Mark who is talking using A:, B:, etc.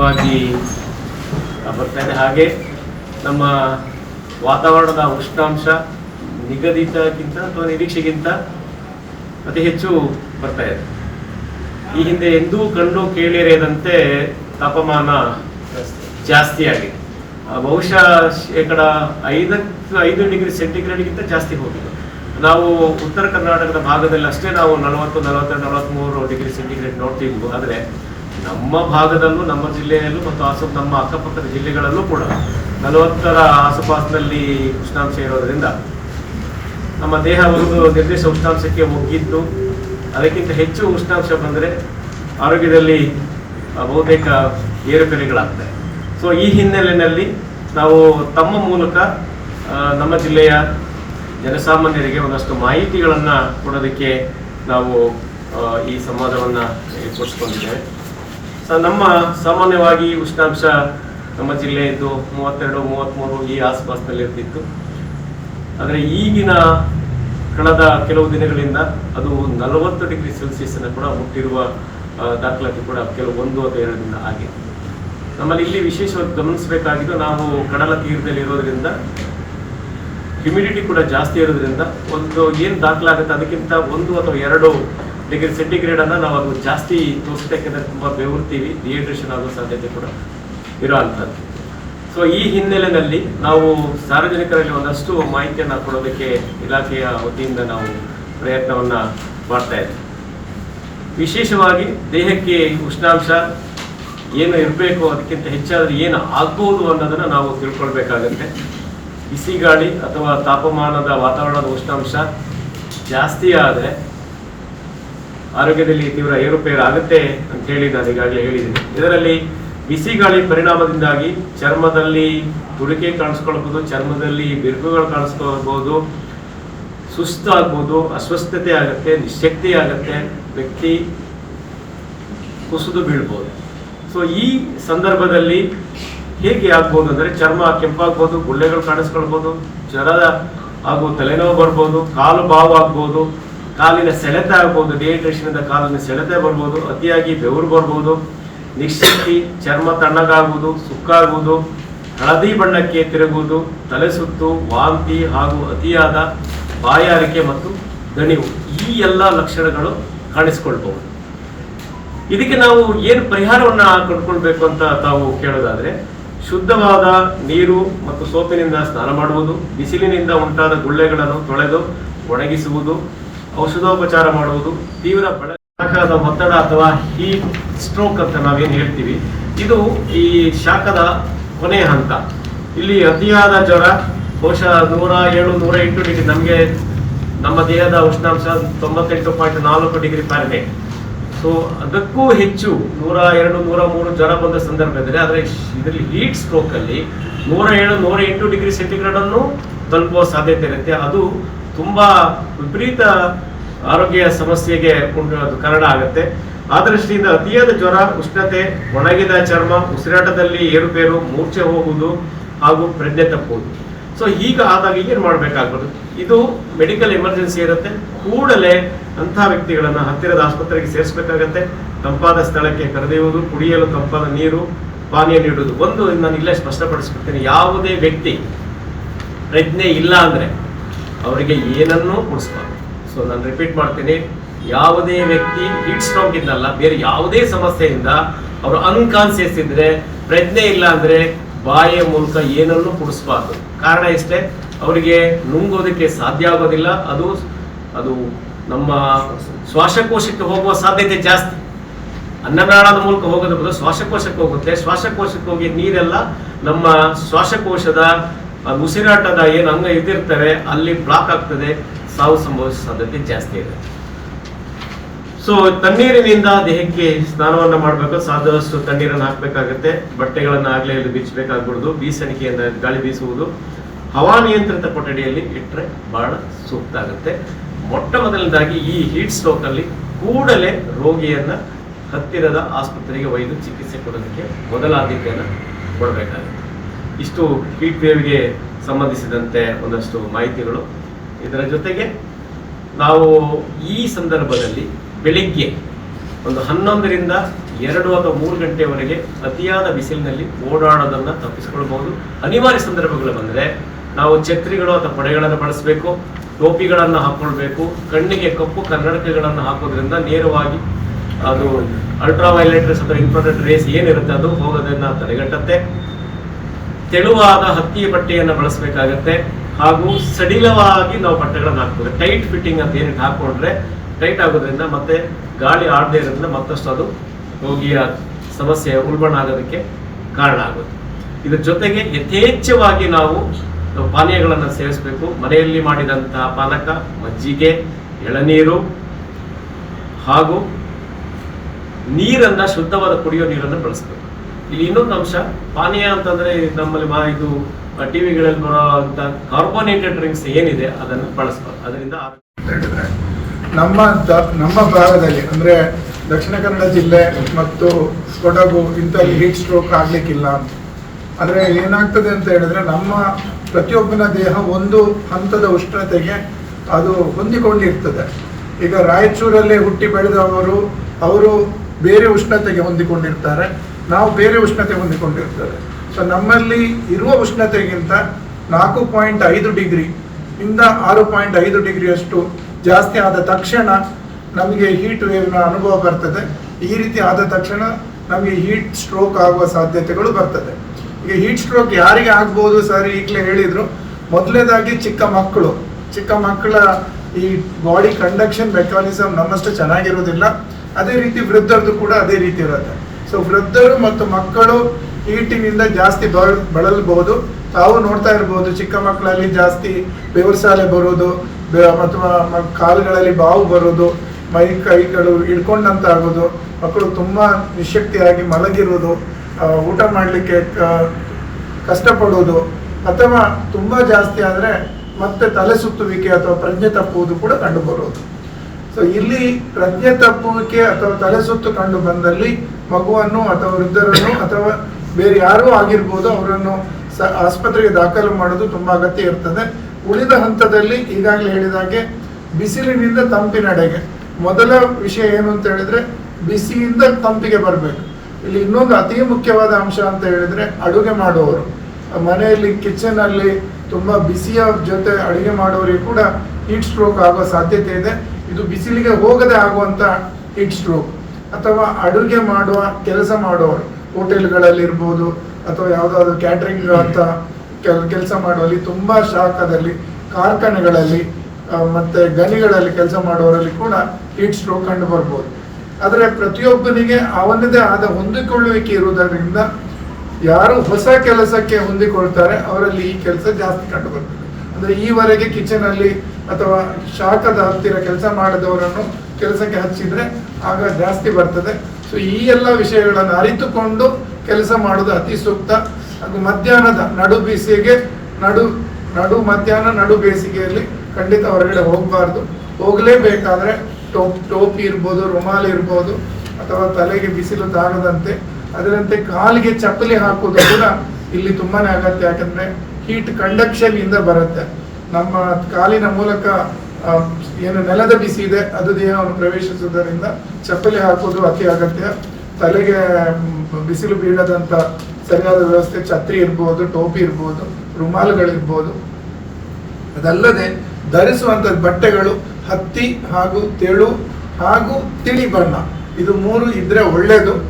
A: ವಾಗಿ ಬರ್ತಾ ಇದೆ ಹಾಗೆ ನಮ್ಮ ವಾತಾವರಣದ ಉಷ್ಣಾಂಶ ನಿಗದಿತಕ್ಕಿಂತ ಅಥವಾ ನಿರೀಕ್ಷೆಗಿಂತ ಅತಿ ಹೆಚ್ಚು ಬರ್ತಾ ಇದೆ ಈ ಹಿಂದೆ ಎಂದೂ ಕಂಡು ಕೇಳಿರದಂತೆ ತಾಪಮಾನ ಜಾಸ್ತಿ ಆಗಿದೆ. ಬಹುಶಃ ಶೇಕಡ ಐದಕ್ಕೆ ಐದು ಡಿಗ್ರಿ ಸೆಂಟಿಗ್ರೇಡ್ಗಿಂತ ಜಾಸ್ತಿ ಹೋಗಿದೆ. ನಾವು ಉತ್ತರ ಕರ್ನಾಟಕದ ಭಾಗದಲ್ಲಿ ಅಷ್ಟೇ ನಾವು ನಲವತ್ತು, ನಲವತ್ತೆರಡು ನಲವತ್ತ್ಮೂರು ಡಿಗ್ರಿ ಸೆಂಟಿಗ್ರೇಡ್ ನೋಡ್ತಿದ್ವು. ಆದರೆ ನಮ್ಮ ಭಾಗದಲ್ಲೂ, ನಮ್ಮ ಜಿಲ್ಲೆಯಲ್ಲೂ ಮತ್ತು ಆಸು ನಮ್ಮ ಅಕ್ಕಪಕ್ಕದ ಜಿಲ್ಲೆಗಳಲ್ಲೂ ಕೂಡ ನಲವತ್ತರ ಆಸುಪಾಸಿನಲ್ಲಿ ಉಷ್ಣಾಂಶ ಇರೋದ್ರಿಂದ ನಮ್ಮ ದೇಹ ಒಂದು ನಿರ್ದಿಷ್ಟ ಉಷ್ಣಾಂಶಕ್ಕೆ ಒಗ್ಗಿದ್ದು, ಅದಕ್ಕಿಂತ ಹೆಚ್ಚು ಉಷ್ಣಾಂಶ ಬಂದರೆ ಆರೋಗ್ಯದಲ್ಲಿ ಬಹುತೇಕ ಏರುಪೇರುಗಳಾಗ್ತವೆ. ಸೊ ಈ ಹಿನ್ನೆಲೆಯಲ್ಲಿ ನಾವು ತಮ್ಮ ಮೂಲಕ ನಮ್ಮ ಜಿಲ್ಲೆಯ ಜನಸಾಮಾನ್ಯರಿಗೆ ಒಂದಷ್ಟು ಮಾಹಿತಿಗಳನ್ನು ಕೊಡೋದಕ್ಕೆ ನಾವು ಈ ಸಂವಾದವನ್ನು ಏರ್ಪಡಿಸ್ಕೊಂಡಿದ್ದೇವೆ. ಸೊ ನಮ್ಮ ಸಾಮಾನ್ಯವಾಗಿ ಉಷ್ಣಾಂಶ ನಮ್ಮ ಜಿಲ್ಲೆಯದ್ದು ಮೂವತ್ತೆರಡು ಮೂವತ್ತ್ಮೂರು ಈ ಆಸ್ಪಾಸ್ನಲ್ಲಿ ಇರ್ತಿತ್ತು ಆದರೆ ಈಗಿನ ಕಳೆದ ಕೆಲವು ದಿನಗಳಿಂದ ಅದು ನಲವತ್ತು ಡಿಗ್ರಿ ಸೆಲ್ಸಿಯಸ್ ಅನ್ನು ಕೂಡ ಮುಟ್ಟಿರುವ ದಾಖಲಾತಿ ಕೂಡ ಕೆಲವು ಒಂದು ಅಥವಾ ಎರಡು ದಿನ ಆಗಿದೆ. ನಮ್ಮಲ್ಲಿ ಇಲ್ಲಿ ವಿಶೇಷವಾಗಿ ಗಮನಿಸಬೇಕಾಗಿದ್ದು ನಾವು ಕಡಲ ತೀರದಲ್ಲಿ ಇರೋದ್ರಿಂದ ಹ್ಯುಮಿಡಿಟಿ ಕೂಡ ಜಾಸ್ತಿ ಇರೋದ್ರಿಂದ ಒಂದು ಏನು ದಾಖಲಾಗುತ್ತೆ ಅದಕ್ಕಿಂತ ಒಂದು ಅಥವಾ ಎರಡು ಡಿಗ್ರಿ ಸೆಂಟಿಗ್ರೇಡನ್ನು ನಾವು ಅದು ಜಾಸ್ತಿ ತೋರಿಸ್ಬೇಕಂದ್ರೆ ತುಂಬ ಬೆವರ್ತೀವಿ ಡಿಹೈಡ್ರೇಷನ್ ಆಗೋ ಸಾಧ್ಯತೆ ಕೂಡ ಇರೋ ಅಂಥದ್ದು. ಸೊ ಈ ಹಿನ್ನೆಲೆಯಲ್ಲಿ ನಾವು ಸಾರ್ವಜನಿಕರಲ್ಲಿ ಒಂದಷ್ಟು ಮಾಹಿತಿಯನ್ನು ಕೊಡೋದಕ್ಕೆ ಇಲಾಖೆಯ ವತಿಯಿಂದ ನಾವು ಪ್ರಯತ್ನವನ್ನ ಮಾಡ್ತಾ ಇದ್ದೀವಿ ವಿಶೇಷವಾಗಿ ದೇಹಕ್ಕೆ ಉಷ್ಣಾಂಶ ಏನು ಇರಬೇಕು, ಅದಕ್ಕಿಂತ ಹೆಚ್ಚಾದ್ರೆ ಏನು ಆಗ್ಬೋದು ಅನ್ನೋದನ್ನ ನಾವು ತಿಳ್ಕೊಳ್ಬೇಕಾಗತ್ತೆ. ಬಿಸಿ ಗಾಳಿ ಅಥವಾ ತಾಪಮಾನದ ವಾತಾವರಣದ ಉಷ್ಣಾಂಶ ಜಾಸ್ತಿ ಆದರೆ ಆರೋಗ್ಯದಲ್ಲಿ ತೀವ್ರ ಏರುಪೇರು ಆಗುತ್ತೆ ಅಂತ ಹೇಳಿ ನಾನು ಈಗಾಗಲೇ ಹೇಳಿದ್ದೀನಿ. ಇದರಲ್ಲಿ ಬಿಸಿ ಗಾಳಿ ಪರಿಣಾಮದಿಂದಾಗಿ ಚರ್ಮದಲ್ಲಿ ತುಡಿಕೆ ಕಾಣಿಸ್ಕೊಳ್ಬೋದು, ಚರ್ಮದಲ್ಲಿ ಬಿರುಕುಗಳು ಕಾಣಿಸ್ಕೊಳ್ಬೋದು, ಸುಸ್ತಾಗ್ಬೋದು, ಅಸ್ವಸ್ಥತೆ ಆಗುತ್ತೆ, ನಿಶಕ್ತಿ ಆಗುತ್ತೆ, ವ್ಯಕ್ತಿ ಕುಸಿದು ಬೀಳ್ಬೋದು. ಸೊ ಈ ಸಂದರ್ಭದಲ್ಲಿ ಹೇಗೆ ಆಗ್ಬೋದು ಅಂದರೆ ಚರ್ಮ ಕೆಂಪಾಗ್ಬೋದು, ಗುಳ್ಳೆಗಳು ಕಾಣಿಸ್ಕೊಳ್ಬೋದು, ಜ್ವರ ಹಾಗೂ ತಲೆನೋವು ಬರ್ಬೋದು, ಕಾಲು ಬಾವು ಆಗ್ಬೋದು ಕಾಲಿನ ಸೆಳೆತ ಆಗ್ಬೋದು ಡಿಹೈಡ್ರೇಷನ್ ಇಂದ ಕಾಲಿನ ಸೆಳೆತ ಬರ್ಬೋದು, ಅತಿಯಾಗಿ ಬೆವರು ಬರ್ಬೋದು. ನಿಶ್ಚಿತಿ, ಚರ್ಮ ತಣ್ಣಗಾಗುವುದು, ಸುಕ್ಕಾಗುವುದು, ಹಳದಿ ಬಣ್ಣಕ್ಕೆ ತಿರುಗುವುದು, ತಲೆ ಸುತ್ತು, ವಾಂತಿ ಹಾಗೂ ಅತಿಯಾದ ಬಾಯಾರಿಕೆ ಮತ್ತು ದಣಿವು ಈ ಎಲ್ಲ ಲಕ್ಷಣಗಳು ಕಾಣಿಸ್ಕೊಳ್ಬಹುದು. ಇದಕ್ಕೆ ನಾವು ಏನು ಪರಿಹಾರವನ್ನು ಕಂಡುಕೊಳ್ಬೇಕು ಅಂತ ತಾವು ಕೇಳೋದಾದ್ರೆ, ಶುದ್ಧವಾದ ನೀರು ಮತ್ತು ಸೋಪಿನಿಂದ ಸ್ನಾನ ಮಾಡುವುದು, ಬಿಸಿಲಿನಿಂದ ಉಂಟಾದ ಗುಳ್ಳೆಗಳನ್ನು ತೊಳೆದು ಒಣಗಿಸುವುದು ಔಷಧೋಪಚಾರ ಮಾಡುವುದು, ತೀವ್ರ ಶಾಖದ ಒತ್ತಡ ಅಥವಾ ಹೀಟ್ ಸ್ಟ್ರೋಕ್ ಅಂತ ನಾವೇನು ಹೇಳ್ತೀವಿ. ಇದು ಈ ಶಾಖದ ಕೊನೆಯ ಹಂತ. ಇಲ್ಲಿ ಅತಿಯಾದ ಜ್ವರ, ಬಹುಶಃ ನೂರ ಏಳು, ನೂರ ಎಂಟು ಡಿಗ್ರಿ, ನಮಗೆ ನಮ್ಮ ದೇಹದ ಉಷ್ಣಾಂಶ ತೊಂಬತ್ತೆಂಟು ಪಾಯಿಂಟ್ ನಾಲ್ಕು ಡಿಗ್ರಿ ಫ್ಯಾರನೈಟ್ ಸೊ ಅದಕ್ಕೂ ಹೆಚ್ಚು ನೂರ ಎರಡು, ನೂರ ಮೂರು ಜ್ವರ ಬಂದ ಸಂದರ್ಭದಲ್ಲಿ ಆದರೆ ಇದರಲ್ಲಿ ಹೀಟ್ ಸ್ಟ್ರೋಕ್ ಅಲ್ಲಿ ನೂರ ಏಳು, ನೂರ ಎಂಟು ಡಿಗ್ರಿ ಸೆಂಟಿಗ್ರೇಡ್ ಅನ್ನು ತಲುಪುವ ಸಾಧ್ಯತೆ ಇರುತ್ತೆ. ಅದು ತುಂಬಾ ವಿಪರೀತ ಆರೋಗ್ಯ ಸಮಸ್ಯೆಗೆ ಉಂಟು ಕಾರಣ ಆಗುತ್ತೆ. ಆ ದೃಷ್ಟಿಯಿಂದ ಅತಿಯಾದ ಜ್ವರ, ಉಷ್ಣತೆ, ಒಣಗಿದ ಚರ್ಮ, ಉಸಿರಾಟದಲ್ಲಿ ಏರುಪೇರು, ಮೂರ್ಛೆ ಹೋಗುವುದು ಹಾಗೂ ಪ್ರಜ್ಞೆ ತಪ್ಪುವುದು. ಸೊ ಈಗ ಆದಾಗ ಏನು ಮಾಡಬೇಕಾಗ್ಬೋದು? ಇದು ಮೆಡಿಕಲ್ ಎಮರ್ಜೆನ್ಸಿ ಇರುತ್ತೆ. ಕೂಡಲೇ ಅಂಥ ವ್ಯಕ್ತಿಗಳನ್ನ ಹತ್ತಿರದ ಆಸ್ಪತ್ರೆಗೆ ಸೇರಿಸಬೇಕಾಗತ್ತೆ. ತಂಪಾದ ಸ್ಥಳಕ್ಕೆ ಕರೆದೊಯ್ಯುವುದು, ಕುಡಿಯಲು ತಂಪಾದ ನೀರು, ಪಾನೀಯ ನೀಡುವುದು. ಒಂದು, ನಾನು ಇಲ್ಲೇ ಸ್ಪಷ್ಟಪಡಿಸ್ಬಿಡ್ತೀನಿ. ಯಾವುದೇ ವ್ಯಕ್ತಿ ಪ್ರಜ್ಞೆ ಇಲ್ಲ ಅಂದ್ರೆ ಅವರಿಗೆ ಏನನ್ನೂ ಕೊಡಿಸ್ಬಾರ್ದು ಸೊ ನಾನು ರಿಪೀಟ್ ಮಾಡ್ತೀನಿ. ಯಾವುದೇ ವ್ಯಕ್ತಿ ಹೀಟ್ ಸ್ಟ್ರಾಂಗ್ ಇಂದಲ್ಲ ಬೇರೆ ಯಾವುದೇ ಸಮಸ್ಯೆಯಿಂದ ಅವರು ಅನ್ಕಾನ್ಸಿಯಸ್ ಇದ್ರೆ, ಪ್ರಜ್ಞೆ ಇಲ್ಲ ಅಂದ್ರೆ ಬಾಯಿಯ ಮೂಲಕ ಏನನ್ನೂ ಕುಡಿಸ್ಬಾರ್ದು ಕಾರಣ ಇಷ್ಟೇ ಅವರಿಗೆ ನುಂಗೋದಕ್ಕೆ ಸಾಧ್ಯ ಆಗೋದಿಲ್ಲ. ಅದು ಅದು ನಮ್ಮ ಶ್ವಾಸಕೋಶಕ್ಕೆ ಹೋಗುವ ಸಾಧ್ಯತೆ ಜಾಸ್ತಿ. ಅನ್ನನಾಳದ ಮೂಲಕ ಹೋಗೋದ್ರ ಬದಲು ಶ್ವಾಸಕೋಶಕ್ಕೆ ಹೋಗುತ್ತೆ. ಶ್ವಾಸಕೋಶಕ್ಕೆ ಹೋಗಿ ನೀರೆಲ್ಲ ನಮ್ಮ ಶ್ವಾಸಕೋಶದ ಆ ಉಸಿರಾಟದ ಏನು ಅಂಗ ಇದ್ದಿರ್ತಾರೆ, ಅಲ್ಲಿ ಬ್ಲಾಕ್ ಆಗ್ತದೆ. ಸಾವು ಸಂಭವಿಸುವ ಸಾಧ್ಯತೆ ಜಾಸ್ತಿ ಇದೆ. ಸೊ ತಣ್ಣೀರಿನಿಂದ ದೇಹಕ್ಕೆ ಸ್ನಾನವನ್ನ ಮಾಡಬೇಕು. ಸಾಧ್ಯವಷ್ಟು ತಣ್ಣೀರನ್ನು ಹಾಕಬೇಕಾಗುತ್ತೆ. ಬಟ್ಟೆಗಳನ್ನು ಆಗಲೇ ಇಲ್ಲಿ ಬಿಚ್ಚಬೇಕಾಗ್ಬಿಡುದು ಬೀಸಣಿಕೆಯಿಂದ ಗಾಳಿ ಬೀಸುವುದು. ಹವಾನಿಯಂತ್ರಿತ ಕೊಠಡಿಯಲ್ಲಿ ಇಟ್ಟರೆ ಬಹಳ ಸೂಕ್ತ ಆಗುತ್ತೆ. ಮೊಟ್ಟ ಮೊದಲನೇದಾಗಿ ಈ ಹೀಟ್ ಸ್ಟ್ರೋಕ್ ಅಲ್ಲಿ ಕೂಡಲೇ ರೋಗಿಯನ್ನ ಹತ್ತಿರದ ಆಸ್ಪತ್ರೆಗೆ ಒಯ್ದು ಚಿಕಿತ್ಸೆ ಕೊಡೋದಕ್ಕೆ ಮೊದಲ ಆದ್ಯತೆಯನ್ನು ಕೊಡಬೇಕಾಗುತ್ತೆ. ಇಷ್ಟು ಹೀಟ್ ವೇವ್ಗೆ ಸಂಬಂಧಿಸಿದಂತೆ ಒಂದಷ್ಟು ಮಾಹಿತಿಗಳು. ಇದರ ಜೊತೆಗೆ ನಾವು ಈ ಸಂದರ್ಭದಲ್ಲಿ ಬೆಳಿಗ್ಗೆ ಒಂದು ಹನ್ನೊಂದರಿಂದ ಎರಡು ಅಥವಾ ಮೂರು ಗಂಟೆವರೆಗೆ ಅತಿಯಾದ ಬಿಸಿಲಿನಲ್ಲಿ ಓಡಾಡೋದನ್ನು ತಪ್ಪಿಸಿಕೊಳ್ಬಹುದು. ಅನಿವಾರ್ಯ ಸಂದರ್ಭಗಳು ಬಂದರೆ ನಾವು ಛತ್ರಿಗಳು ಅಥವಾ ಪಡೆಗಳನ್ನು ಬಳಸಬೇಕು, ಟೋಪಿಗಳನ್ನು ಹಾಕ್ಕೊಳ್ಬೇಕು ಕಣ್ಣಿಗೆ ಕಪ್ಪು ಕನ್ನಡಕಗಳನ್ನು ಹಾಕೋದ್ರಿಂದ ನೇರವಾಗಿ ಅದು ಅಲ್ಟ್ರಾ ವೈಲೆಟ್ ಅಥವಾ ಇನ್ಫ್ರಾರೆಡ್ ರೇಸ್ ಏನಿರುತ್ತೆ ಅದು ಹೋಗೋದನ್ನು ತಡೆಗಟ್ಟುತ್ತೆ. ತೆಳುವಾದ ಹತ್ತಿ ಬಟ್ಟೆಯನ್ನು ಬಳಸಬೇಕಾಗತ್ತೆ. ಹಾಗೂ ಸಡಿಲವಾಗಿ ನಾವು ಬಟ್ಟೆಗಳನ್ನು ಹಾಕ್ತೇವೆ ಟೈಟ್ ಫಿಟ್ಟಿಂಗ್ ಅಂತ ಏನಿಟ್ಟು ಹಾಕೊಂಡ್ರೆ ಟೈಟ್ ಆಗೋದ್ರಿಂದ ಮತ್ತೆ ಗಾಳಿ ಆಡದೇ ಇರೋದ್ರಿಂದ ಮತ್ತಷ್ಟು ಅದು ರೋಗಿಯ ಸಮಸ್ಯೆ ಉಲ್ಬಣ ಆಗೋದಕ್ಕೆ ಕಾರಣ ಆಗುತ್ತೆ. ಇದ್ರ ಜೊತೆಗೆ ಯಥೇಚ್ಛವಾಗಿ ನಾವು ಪಾನೀಯಗಳನ್ನು ಸೇವಿಸಬೇಕು. ಮನೆಯಲ್ಲಿ ಮಾಡಿದಂತಹ ಪಾನಕ, ಮಜ್ಜಿಗೆ, ಎಳನೀರು ಹಾಗೂ ನೀರನ್ನ ಶುದ್ಧವಾದ ಕುಡಿಯೋ ನೀರನ್ನು ಬಳಸಬೇಕು. ಇಲ್ಲಿ ಇನ್ನೊಂದು ಅಂಶ, ಪಾನೀಯ ಅಂತಂದ್ರೆ ನಮ್ಮಲ್ಲಿ ಬಾ ಇದು ಟಿವಿಗಳಲ್ಲಿ ಬರೋ ಅಂತ ಕಾರ್ಬೋನೇಟೆಡ್ ಡ್ರಿಂಕ್ಸ್ ಏನಿದೆ ಅದನ್ನು ಬಳಸಬಾರ್ದು ಅದರಿಂದ
B: ನಮ್ಮ ನಮ್ಮ ಭಾಗದಲ್ಲಿ, ಅಂದ್ರೆ ದಕ್ಷಿಣ ಕನ್ನಡ ಜಿಲ್ಲೆ ಮತ್ತು ಕೊಡಗು, ಇಂಥಲ್ಲಿ ಹೀಟ್ ಸ್ಟ್ರೋಕ್ ಆಗ್ಲಿಕ್ಕಿಲ್ಲ. ಆದರೆ ಏನಾಗ್ತದೆ ಅಂತ ಹೇಳಿದ್ರೆ ನಮ್ಮ ಪ್ರತಿಯೊಬ್ಬನ ದೇಹ ಒಂದು ಹಂತದ ಉಷ್ಣತೆಗೆ ಅದು ಹೊಂದಿಕೊಂಡಿರ್ತದೆ. ಈಗ ರಾಯಚೂರಲ್ಲೇ ಹುಟ್ಟಿ ಬೆಳೆದವರು, ಅವರು ಬೇರೆ ಉಷ್ಣತೆಗೆ ಹೊಂದಿಕೊಂಡಿರ್ತಾರೆ. ನಾವು ಬೇರೆ ಉಷ್ಣತೆ ಹೊಂದಿಕೊಂಡಿರ್ತೇವೆ. ಸೊ ನಮ್ಮಲ್ಲಿ ಇರುವ ಉಷ್ಣತೆಗಿಂತ ನಾಲ್ಕು ಪಾಯಿಂಟ್ ಐದು ಡಿಗ್ರಿ ಇಂದ ಆರು ಪಾಯಿಂಟ್ ಐದು ಡಿಗ್ರಿಯಷ್ಟು ಜಾಸ್ತಿ ಆದ ತಕ್ಷಣ ನಮಗೆ ಹೀಟ್ ವೇವ್ನ ಅನುಭವ ಬರ್ತದೆ. ಈ ರೀತಿ ಆದ ತಕ್ಷಣ ನಮಗೆ ಹೀಟ್ ಸ್ಟ್ರೋಕ್ ಆಗುವ ಸಾಧ್ಯತೆಗಳು ಬರ್ತದೆ. ಈಗ ಹೀಟ್ ಸ್ಟ್ರೋಕ್ ಯಾರಿಗೆ ಆಗ್ಬೋದು ಸರ್ ಈಗಲೇ ಹೇಳಿದ್ರು. ಮೊದಲನೇದಾಗಿ ಚಿಕ್ಕ ಮಕ್ಕಳು. ಚಿಕ್ಕ ಮಕ್ಕಳ ಈ ಬಾಡಿ ಕಂಡಕ್ಷನ್ ಮೆಕ್ಯಾನಿಸಮ್ ನಮ್ಮಷ್ಟು ಚೆನ್ನಾಗಿರೋದಿಲ್ಲ. ಅದೇ ರೀತಿ ವೃದ್ಧರದ್ದು ಕೂಡ ಅದೇ ರೀತಿ ಇರುತ್ತೆ. ಸೊ ವೃದ್ಧರು ಮತ್ತು ಮಕ್ಕಳು ಈಟಿನಿಂದ ಜಾಸ್ತಿ ಬಳ ಬಳಲಬಹುದು. ತಾವು ನೋಡ್ತಾ ಇರ್ಬೋದು, ಚಿಕ್ಕ ಮಕ್ಕಳಲ್ಲಿ ಜಾಸ್ತಿ ಬೆವರ್ಸಾಲೆ ಬರೋದು ಮತ್ತು ಕಾಲುಗಳಲ್ಲಿ ಬಾವು ಬರೋದು ಮೈ ಕೈಗಳು ಆಗೋದು ಮಕ್ಕಳು ತುಂಬ ನಿಶಕ್ತಿಯಾಗಿ ಮಲಗಿರೋದು ಊಟ ಮಾಡಲಿಕ್ಕೆ ಕಷ್ಟಪಡೋದು ಅಥವಾ ತುಂಬ ಜಾಸ್ತಿ ಆದರೆ ಮತ್ತೆ ತಲೆ ಸುತ್ತುವಿಕೆ ಅಥವಾ ಪ್ರಜ್ಞೆ ತಪ್ಪುವುದು ಕೂಡ ಕಂಡು ಬರೋದು ಸೊ ಇಲ್ಲಿ ಪ್ರಜ್ಞೆ ತಪ್ಪುವಿಕೆ ಅಥವಾ ತಲೆ ಸುತ್ತು ಕಂಡು ಬಂದಲ್ಲಿ ಮಗುವನ್ನು ಅಥವಾ ವೃದ್ಧರನ್ನು ಅಥವಾ ಬೇರೆ ಯಾರೂ ಆಗಿರ್ಬೋದು ಅವರನ್ನು ಸ ಆಸ್ಪತ್ರೆಗೆ ದಾಖಲು ಮಾಡೋದು ತುಂಬಾ ಅಗತ್ಯ ಇರ್ತದೆ. ಉಳಿದ ಹಂತದಲ್ಲಿ ಈಗಾಗಲೇ ಹೇಳಿದಾಗೆ ಬಿಸಿಲಿನಿಂದ ತಂಪಿನಡೆಗೆ ಮೊದಲ ವಿಷಯ ಏನು ಅಂತ ಹೇಳಿದ್ರೆ ಬಿಸಿಯಿಂದ ತಂಪಿಗೆ ಬರಬೇಕು. ಇಲ್ಲಿ ಇನ್ನೊಂದು ಅತಿ ಮುಖ್ಯವಾದ ಅಂಶ ಅಂತ ಹೇಳಿದ್ರೆ ಅಡುಗೆ ಮಾಡುವವರು. ಮನೆಯಲ್ಲಿ ಕಿಚನ್ ಅಲ್ಲಿ ತುಂಬಾ ಬಿಸಿಯ ಜೊತೆ ಅಡುಗೆ ಮಾಡುವವರಿಗೆ ಕೂಡ ಹೀಟ್ ಸ್ಟ್ರೋಕ್ ಆಗೋ ಸಾಧ್ಯತೆ ಇದೆ. ಇದು ಬಿಸಿಲಿಗೆ ಹೋಗದೆ ಆಗುವಂತ ಹೀಟ್ ಸ್ಟ್ರೋಕ್ ಅಥವಾ ಅಡುಗೆ ಮಾಡುವ ಕೆಲಸ ಮಾಡುವವರು, ಹೋಟೆಲ್ಗಳಲ್ಲಿರ್ಬೋದು ಅಥವಾ ಯಾವುದಾದ್ರು ಕ್ಯಾಟ್ರಿಂಗ್ ಅಂತ ಕೆಲಸ ಮಾಡುವಲ್ಲಿ ತುಂಬ ಶಾಖದಲ್ಲಿ, ಕಾರ್ಖಾನೆಗಳಲ್ಲಿ ಮತ್ತೆ ಗಣಿಗಳಲ್ಲಿ ಕೆಲಸ ಮಾಡುವವರಲ್ಲಿ ಕೂಡ ಹೀಟ್ ಸ್ಟ್ರೋಕ್ ಕಂಡು ಬರ್ಬೋದು. ಆದರೆ ಪ್ರತಿಯೊಬ್ಬನಿಗೆ ಅವನದೇ ಆದ ಹೊಂದಿಕೊಳ್ಳುವಿಕೆ ಇರುವುದರಿಂದ ಯಾರು ಹೊಸ ಕೆಲಸಕ್ಕೆ ಹೊಂದಿಕೊಳ್ತಾರೆ ಅವರಲ್ಲಿ ಈ ಕೆಲಸ ಜಾಸ್ತಿ ಕಂಡು ಬರ್ತದೆ. ಅಂದ್ರೆ ಈವರೆಗೆ ಕಿಚನ್ ಅಲ್ಲಿ ಅಥವಾ ಶಾಖದ ಹತ್ತಿರ ಕೆಲಸ ಮಾಡದವರನ್ನು ಕೆಲಸಕ್ಕೆ ಹಚ್ಚಿದ್ರೆ ಆಗ ಜಾಸ್ತಿ ಬರ್ತದೆ. ಸೊ ಈ ಎಲ್ಲ ವಿಷಯಗಳನ್ನು ಅರಿತುಕೊಂಡು ಕೆಲಸ ಮಾಡೋದು ಅತಿ ಸೂಕ್ತ. ಹಾಗೂ ಮಧ್ಯಾಹ್ನದ ನಡು ಬಿಸಿಗೆ, ನಡು ನಡು ಮಧ್ಯಾಹ್ನ, ನಡು ಬೇಸಿಗೆಯಲ್ಲಿ ಖಂಡಿತ ಹೊರಗಡೆ ಹೋಗಬಾರ್ದು. ಹೋಗಲೇಬೇಕಾದ್ರೆ ಟೋಪ್, ಟೋಪಿ ಇರ್ಬೋದು, ರುಮಾಲ್ ಇರ್ಬೋದು, ಅಥವಾ ತಲೆಗೆ ಬಿಸಿಲು ತಾಗದಂತೆ. ಅದರಂತೆ ಕಾಲಿಗೆ ಚಪ್ಪಲಿ ಹಾಕೋದು ಕೂಡ ಇಲ್ಲಿ ತುಂಬಾನೇ ಅಗತ್ಯ. ಯಾಕಂದ್ರೆ ಹೀಟ್ ಕಂಡಕ್ಷನ್ ಇಂದ ಬರುತ್ತೆ. ನಮ್ಮ ಕಾಲಿನ ಮೂಲಕ ಏನು ನೆಲದ ಬಿಸಿ ಇದೆ, ಅದು ದೇಹವನ್ನು ಪ್ರವೇಶಿಸುವುದರಿಂದ ಚಪ್ಪಲಿ ಹಾಕೋದು ಅತಿ ಅಗತ್ಯ. ತಲೆಗೆ ಬಿಸಿಲು ಬೀಳದಂತ ಸರಿಯಾದ ವ್ಯವಸ್ಥೆ, ಛತ್ರಿ ಇರ್ಬೋದು, ಟೋಪಿ ಇರ್ಬೋದು, ರುಮಾಲುಗಳಿರ್ಬೋದು. ಅದಲ್ಲದೆ ಧರಿಸುವಂತ ಬಟ್ಟೆಗಳು ಹತ್ತಿ ಹಾಗೂ ತೆಳು ಹಾಗೂ ತಿಳಿ ಬಣ್ಣ. ಇದು ಮೂರು ಇದ್ರೆ ಒಳ್ಳೆಯದು